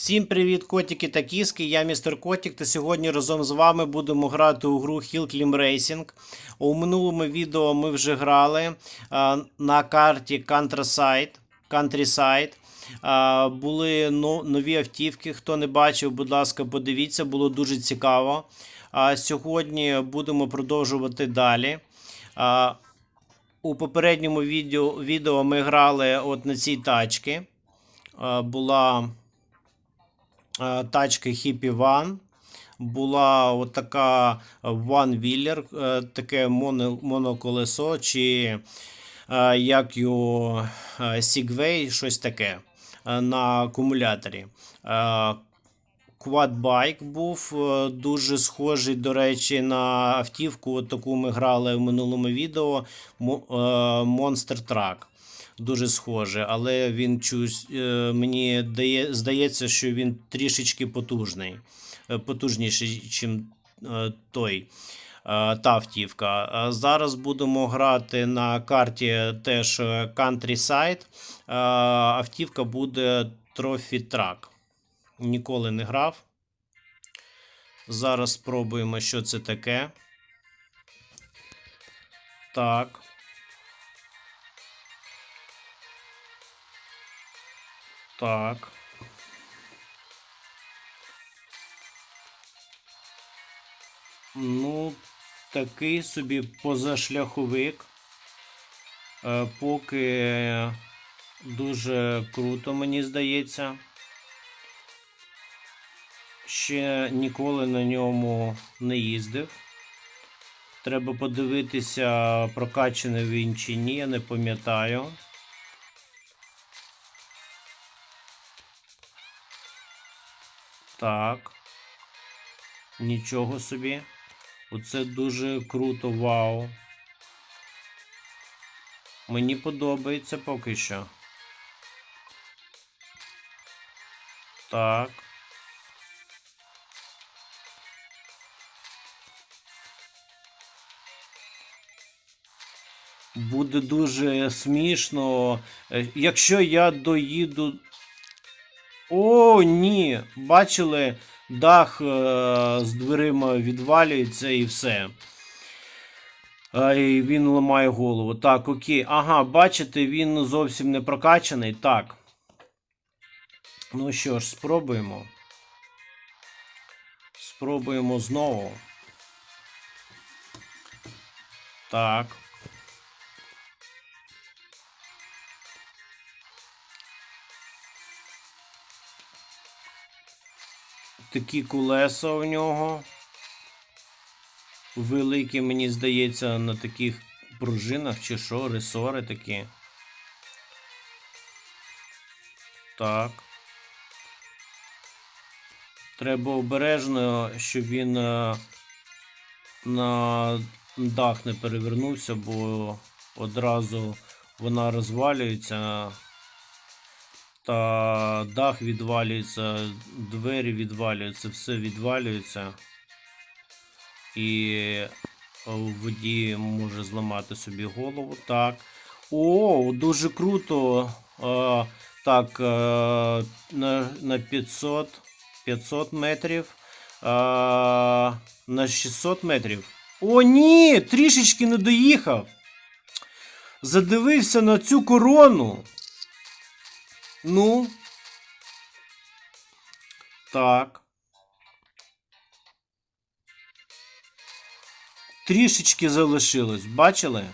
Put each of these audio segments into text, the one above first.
Всім привіт, котики та кіски. Я містер Котик, та сьогодні разом з вами будемо грати у гру Hill Climb Racing. У минулому відео ми вже грали а, на карті Countryside. Countryside. А, були нові автівки. Хто не бачив, будь ласка, подивіться, було дуже цікаво. Сьогодні будемо продовжувати далі. А, у попередньому відео, ми грали на цій тачці. Була е, тачка Hippie One. Була от така One Wheeler, е, таке моно, моноколесо, чи е, як його Segway, щось таке на акумуляторі. Quadbike був дуже схожий, до речі, на автівку, от таку ми грали в минулому відео. Monster Truck. Дуже схоже, але він чусь, е, мені дає, здається, що він трішечки потужний, е, потужніший, ніж той. е, Та автівка. Зараз будемо грати на карті теж Countryside. Автівка буде Trophy Truck. Ніколи не грав. Зараз спробуємо, що це таке. Так. Так. Ну, такий собі позашляховик. Е, поки дуже круто, мені здається. Ще ніколи на ньому не їздив. Треба подивитися, прокачаний він чи ні, я не пам'ятаю. Так. Нічого собі. Оце дуже круто, вау. Мені подобається поки що. Так. Буде дуже смішно. е, Якщо я доїду. О, ні! Бачили, дах е, з дверима відвалюється і все. А, і він ламає голову. Так, окей. Ага, бачите, він зовсім не прокачаний. Так. Ну що ж, спробуємо. Спробуємо знову. Так. Такі колеса у нього. Великі, мені здається, на таких пружинах чи що, ресори такі. Так. Треба обережно, щоб він е, на дах не перевернувся, бо одразу вона розвалюється. Та дах відвалюється, двері відвалюються, все відвалюється. І в воді може зламати собі голову. Так. О, дуже круто. Е, так, е, на, на 500, 500 метрів. Е, на 600 метрів. О, ні! Трішечки не доїхав. Задивився на цю корону. Ну. Так. Трішечки залишилось, бачили?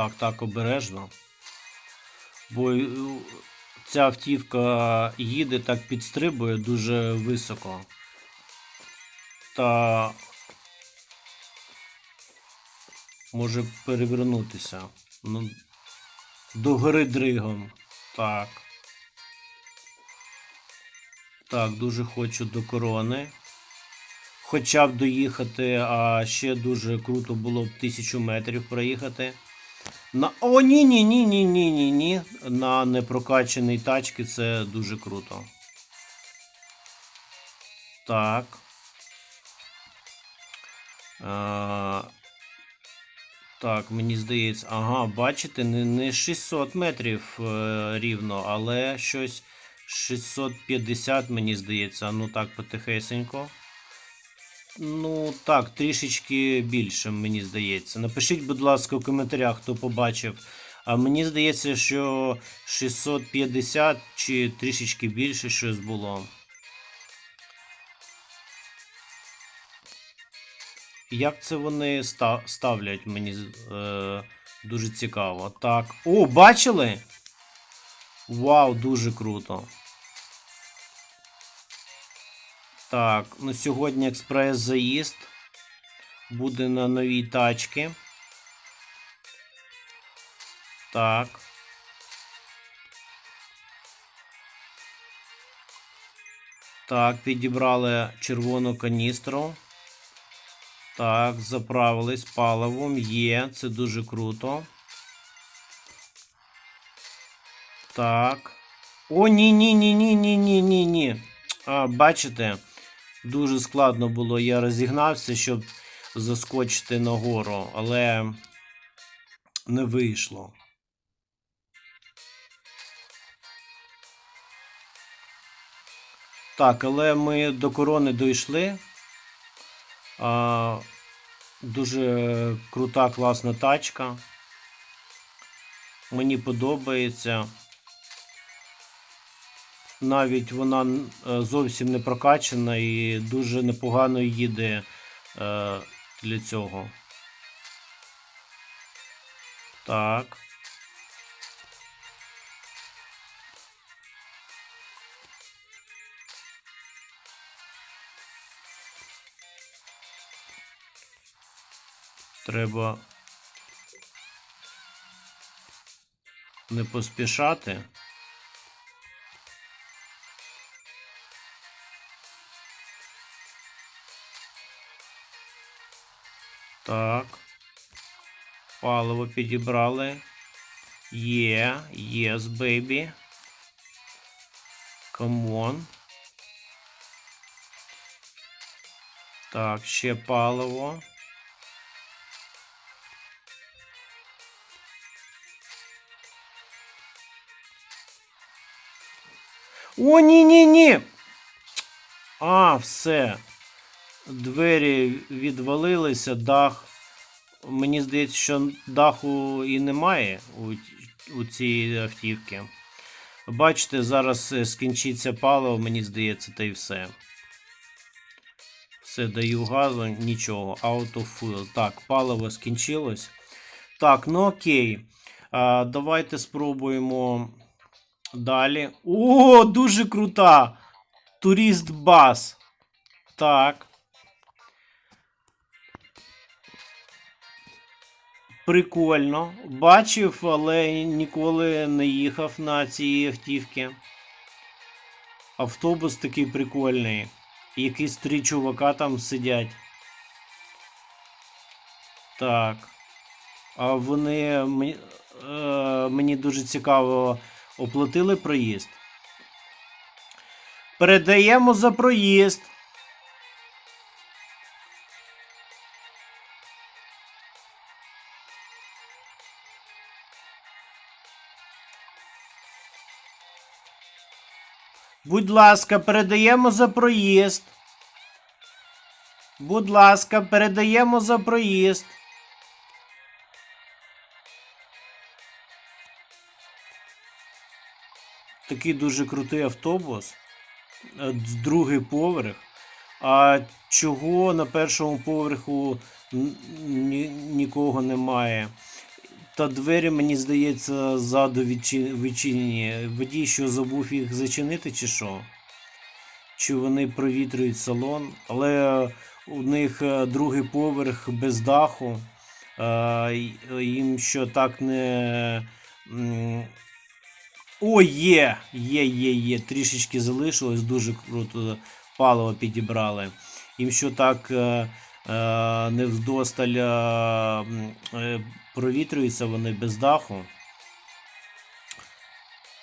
Так, так, обережно. Бо е, ця автівка їде так підстрибує дуже високо. Та може перевернутися. Ну, до гори дригом. Так. Так, дуже хочу до корони. хоча б доїхати, а ще дуже круто було б тисячу метрів проїхати. На... О, ні, ні, ні, ні, ні, ні, ні. На непрокачаній тачці це дуже круто. Так. А... Так, мені здається, ага, бачите, не, не 600 метрів е, рівно, але щось 650, мені здається. Ну так, потихесенько. Ну, так, трішечки більше, мені здається. Напишіть, будь ласка, у коментарях, хто побачив. А мені здається, що 650 чи трішечки більше щось було. Як це вони ставлять, мені е, дуже цікаво. Так. О, бачили? Вау, дуже круто. Так, ну сьогодні експрес-заїзд. Буде на новій тачки. Так. Так, підібрали червону каністру. Так, заправились паливом. Є, це дуже круто. Так. О, ні-ні-ні-ні-ні-ні-ні-ні. Бачите? Дуже складно було. Я розігнався, щоб заскочити нагору, але не вийшло. Так, але ми до корони дійшли. А, дуже крута, класна тачка. Мені подобається. Навіть вона е, зовсім не прокачана і дуже непогано їде е, для цього. Так. Треба не поспішати. Так. Паливо підібрали. Є, yes, baby. Come on. Так, ще паливо. О, ні, ні, ні. А, все. Двері відвалилися, дах. Мені здається, що даху і немає у, у цій автівці. Бачите, зараз е, скінчиться паливо, мені здається, та й все. Все, даю газу, нічого. Autofuel. Так, паливо скінчилось. Так, ну окей. А, давайте спробуємо далі. О, дуже крута! Турист бас. Так. Прикольно. Бачив, але ніколи не їхав на цій автівці. Автобус такий прикольний. Якісь три чувака там сидять. Так. А вони мені, е, мені дуже цікаво оплатили проїзд. Передаємо за проїзд. Будь ласка, передаємо за проїзд. Будь ласка, передаємо за проїзд. Такий дуже крутий автобус. Е, Другий поверх. А чого на першому поверху ні- нікого немає? Та двері, мені здається, ззаду відчинені. Водій що забув їх зачинити, чи що? Чи вони провітрюють салон, але у них е, другий поверх без даху. Е, Їм що так не. О, є! Є, є, є. Трішечки залишилось, дуже круто паливо підібрали. їм що так е, е, не вдосталь е, е, провітрюються вони без даху.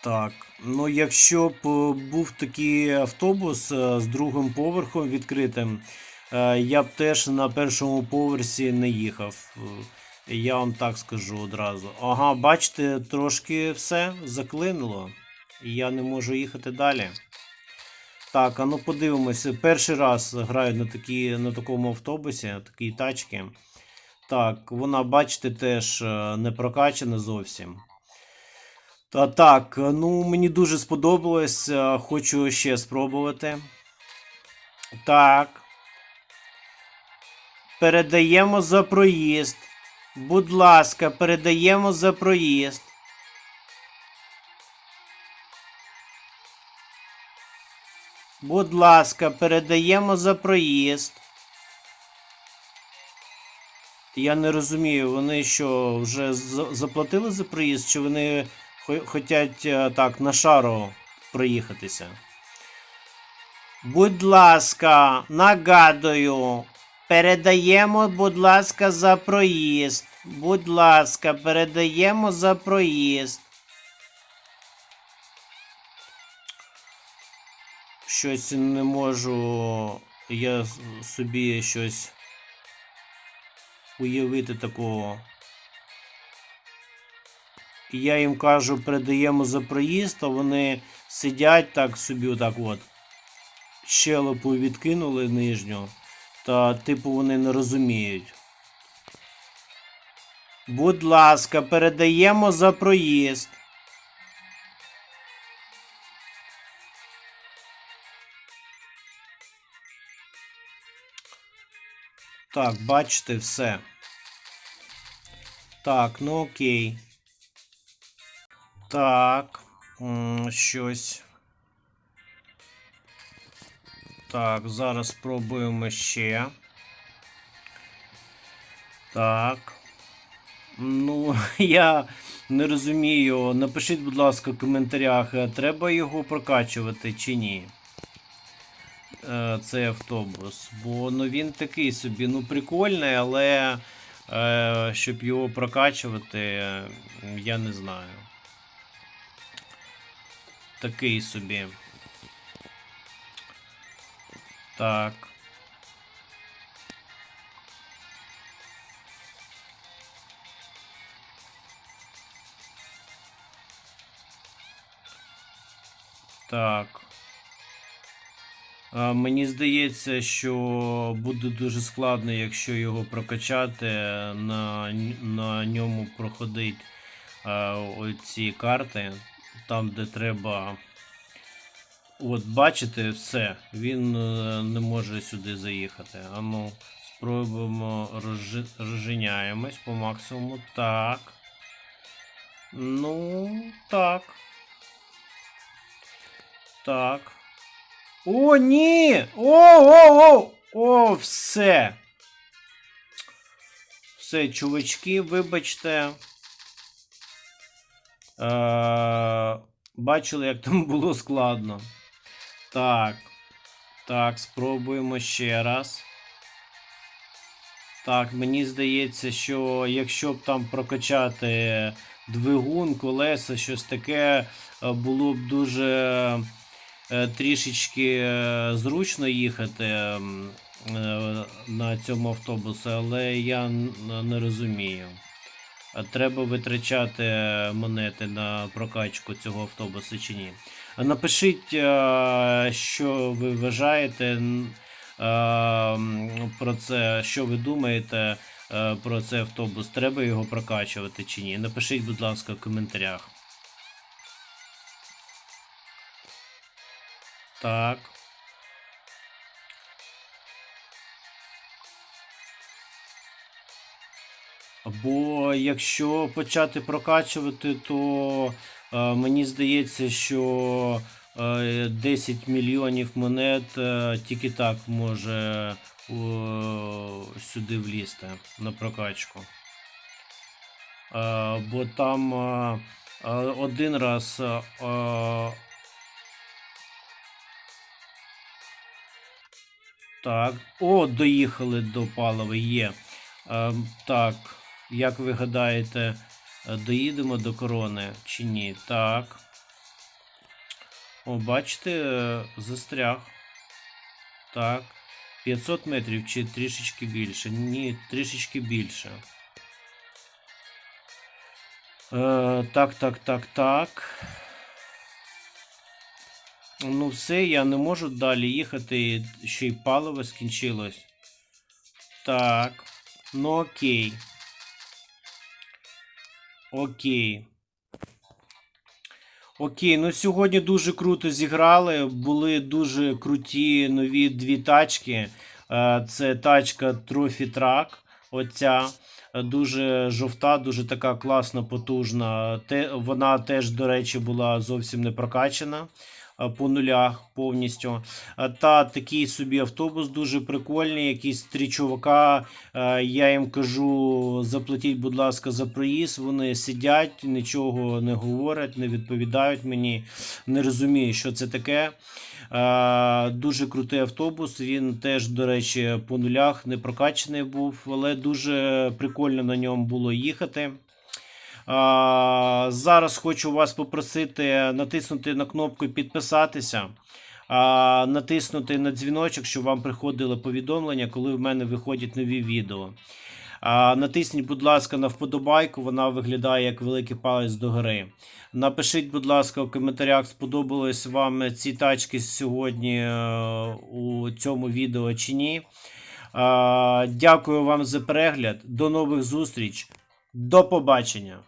Так, ну якщо б був такий автобус з другим поверхом відкритим, я б теж на першому поверсі не їхав. Я вам так скажу одразу. Ага, бачите, трошки все заклинило. І я не можу їхати далі. Так, а ну подивимося. Перший раз граю на, такі, на такому автобусі, такій тачці. Так, вона, бачите, теж е, не прокачана зовсім. Та так, ну мені дуже сподобалось. е, Хочу ще спробувати. Так. Передаємо за проїзд. Будь ласка, передаємо за проїзд. Будь ласка, передаємо за проїзд. Я не розумію, вони що, вже заплатили за проїзд, чи вони хо- хотять е, так на шару проїхатися? Будь ласка, нагадую, передаємо, будь ласка, за проїзд. Будь ласка, передаємо за проїзд. Щось не можу я собі щось уявити такого. І я їм кажу, передаємо за проїзд, а вони сидять так собі, отак от. Щелепу відкинули нижню, та типу вони не розуміють. Будь ласка, передаємо за проїзд. Так, бачите, все. Так, ну окей. Так. Щось. Так, зараз спробуємо ще. Так. Ну, я не розумію. Напишіть, будь ласка, в коментарях, е, треба його прокачувати чи ні. Е, Цей автобус. Бо ну, він такий собі, ну прикольний, але е, щоб його прокачувати, я не знаю. Такий собі. Так. Так. Мені здається, що буде дуже складно, якщо його прокачати, на, на ньому проходить оці карти, там, де треба. От, бачите, все, він е, не може сюди заїхати. А ну, спробуємо розжи... розженяємось по максимуму. Так. Ну, так. Так. О, ні! О, о, все. Все, чувачки, вибачте. Е, бачили, як там було складно. Так. Так, спробуємо ще раз. Так, мені здається, що якщо б там прокачати двигун, колеса, щось таке, е, було б дуже трішечки е, зручно їхати е, на цьому автобусі, але я не розумію. Треба витрачати монети на прокачку цього автобуса чи ні. Напишіть, е, що ви вважаєте е, про це, що ви думаєте е, про цей автобус. Треба його прокачувати чи ні. Напишіть, будь ласка, в коментарях. Так. Бо якщо почати прокачувати, то е, мені здається, що е, 10 мільйонів монет е, тільки так може о, сюди влізти на прокачку. Е, бо там е, е, один раз е, Так. О, доїхали до палива. Є. Ем, так. Як ви гадаєте, е, доїдемо до корони чи ні? Так. О, бачите, е, застряг. Так. 500 метрів чи трішечки більше? Ні, трішечки більше. Е, так, так, так, так. Ну, все, я не можу далі їхати, ще й паливо скінчилось. Так. Ну окей. Окей. Окей, ну сьогодні дуже круто зіграли. Були дуже круті нові дві тачки. Е, Це тачка Trophy Truck. Оця е, дуже жовта, дуже така класна, потужна. Вона теж, до речі, була зовсім не прокачана по нулях повністю. Е, Та такий собі автобус дуже прикольний, якісь три чувака. Е, Я їм кажу: заплатіть, будь ласка, за проїзд. Вони сидять, нічого не говорять, не відповідають мені, не розумію, що це таке. Е, Дуже крутий автобус. Він теж, до речі, по нулях не прокачаний був, але дуже прикольно на ньому було їхати. Зараз хочу вас попросити натиснути на кнопку підписатися, натиснути на дзвіночок, щоб вам приходили повідомлення, коли в мене виходять нові відео. Натисніть, будь ласка, на вподобайку, вона виглядає як великий палець догори. Напишіть, будь ласка, в коментарях, сподобались вам ці тачки сьогодні е, у цьому відео чи ні. Дякую вам за перегляд. До нових зустріч. До побачення!